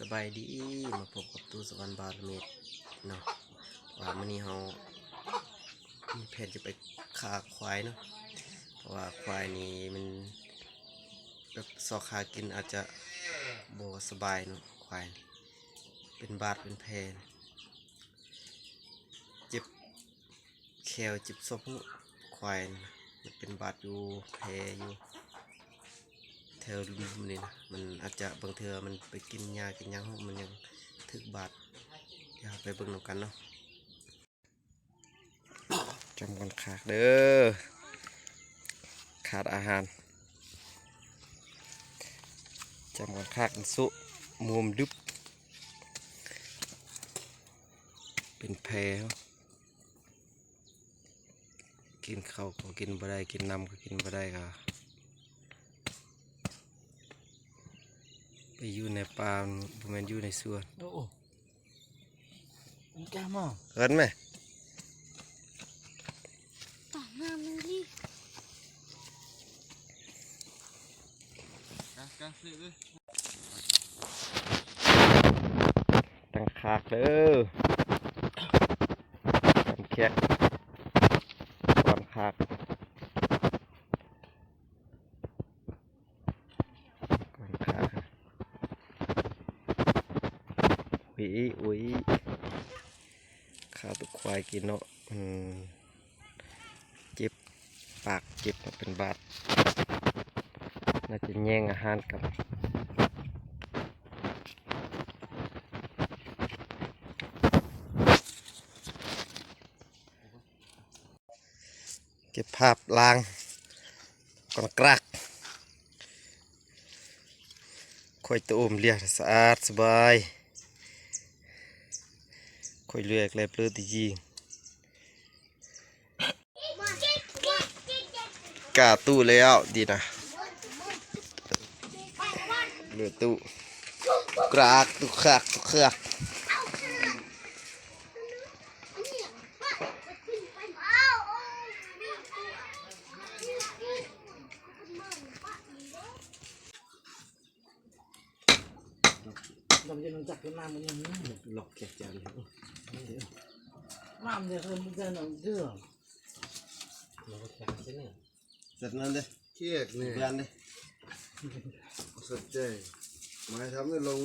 สบายดีมาพบกับตู้สวรรค์บารเมดเนาะว่ามื้อนี้เฮามีแผนจะไปฆ่าควายเนาะเพราะว่าควายนี่มันแบบซอกขากินอาจจะบ่สบายเนาะควาย เป็นบาดเป็นแผลเจ็บแขวเจ็บศพควายนะมันเป็นบาดอยู่แผลอยู่ แถวลุมนี่นะมันอาจจะบางเทือมันไปกินยากินหยังของมันยังถึกบาดอยากไปเบิ่งนำกันเนาะจำกันขาดเด้อขาดอาหารจำกันขาดสุมุมดึบเป็นแผลครับกินข้าวก็กินบ่ได้กินน้ำก็กินบ่ได้ก็ ไปอยู่ในป่าบ่แม่นอยู่ในสวนโอ้โหมันกล้ามอะเห็นไหมต่างหน้ามือดิกล้ากล้าซื้อเลยตั้งคากเด้อทำแขกก่อนคากก่อนคาก อุ้ยอุ้ยข้าวตุกควายกินเนาะมันเจ็บปากเจ็บเป็นบาดน่าจะแย่งอาหารกันเก็บภาพลางก่อนกรักค่อยตูมเรียสะอาดสบาย ค่อยเลือกเลยเปลือกตีจีกล้าตู้แล้วดีนะเลือกตู้กรากตุกคักตุกคักเราจะรู้จักกันน้ำมันยังไงหลอกแกะจังน้ำเนี่ยคือมันจะหนังเชื่อเราก็แข็งใช่ไหมเสร็ จนั้นเด้เคียกเนี่ยเรียนเด้สนใจหมายทำให้ลง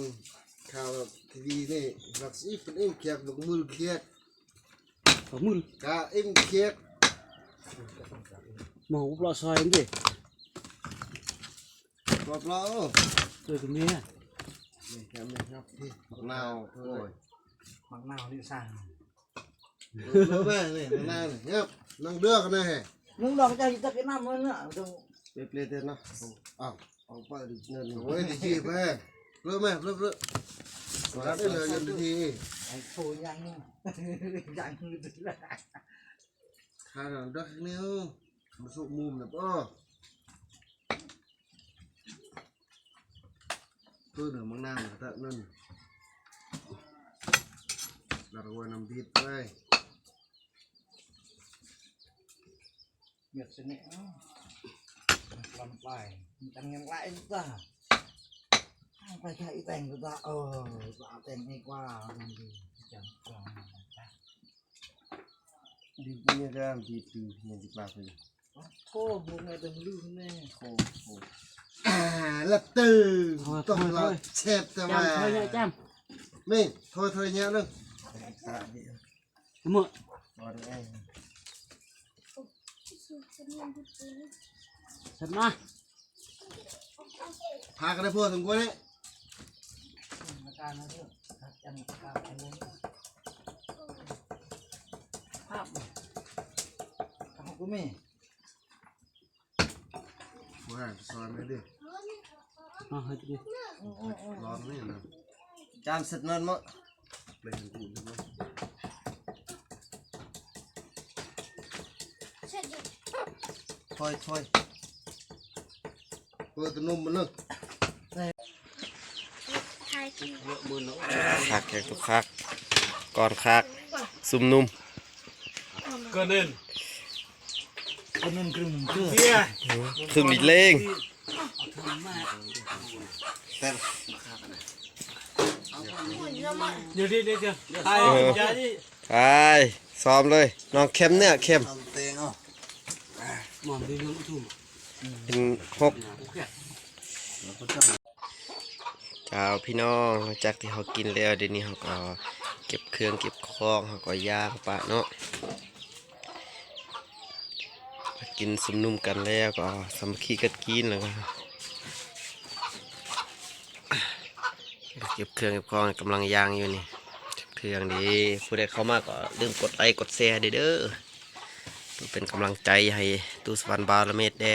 ข่าวทีวีนี่หลักสีเป็นเอ็มเคียกลงมือเคียกขมือกาเอ็มเคียกหมอปลาซอยมันดิปลาปลาโอ้เจอตรงนี้นี่แค่นี้ครับพี่มะนาวโอ้ย มังนาวนี่สั่งเลิกแม่นี่มะนาวนี่เงียบนั่งเดือกนะฮะมึงดอกจะจักกันน้ำมันน่ะต้องเปรี้ยวๆเต้นนะอ้าวเอาไปดิเงินโอ้ยดีจีแม่เลิกแม่เลิกเลิกมาได้เลยยันทีไอ้โฟยังยังมือถือข้าหนังดักนิ้วมาสุกมุมนะป้อตัวหนึ่งมังนาวนะตะนั่นเราเอาไว้นำ บีดไปเมียดเสน่ห์ลำไปจังยังไรจ้าไปแค่อีแต่งก็ได้เออแต่งนี่กว่ามันดีจังกว่าดี punya kan gitu yang di kafe โทษบุญในเต็มลืมแน่ oh oh ah letu Thôi, toh thôi, là thôi. chép cho จำเธอ mà จ mình thôi thôi nhá luôn ำหมด rồi đấy em ฉันมาพากันได้พวกถึงกูเนี่ยอาการนะเรื่องจำอาการอะไรภาพของกูแม่กูหาสอนไม่ดิมาเฮ้ยดิร้อนนี่นะจานเสร็จนั่นมั้ง เลยกูนี่มั้งเสร็จยัง thôi thôi เปิดตัวนุ่มมันนึกทายกินเยอะมือเนาะคักแกะตุกคักก่อนคักซุ่มนุ่มก็เดินก็นั่นกรึมเกลือครึ่งลิตรเล่งทำมากแต่ เดี๋ยวดีเดี๋ยวเดี๋ยวไอ้ยาดิไปซ้อมเลยน้องเข้มเนี่ยเข้มเตงอะหมอมดีน้องทุ่มเป็นหกจ้าพี่น้องจากที่เขากินแล้วเดี๋ยวนี้เขาก็เก็บเครื่องเก็บของเขาก็ย่างปะเนาะกินสมนุ่มกันแล้วก็สามัคคีกันกินแล้ว เก็บเครื่องเก็บของกำลังยางอยู่นี่เครื่องดีผู้ใดเข้ามาก็ลืมกดไลค์กดแชร์เด้อเป็นกำลังใจให้ตู้สวรรค์บาลเมตแด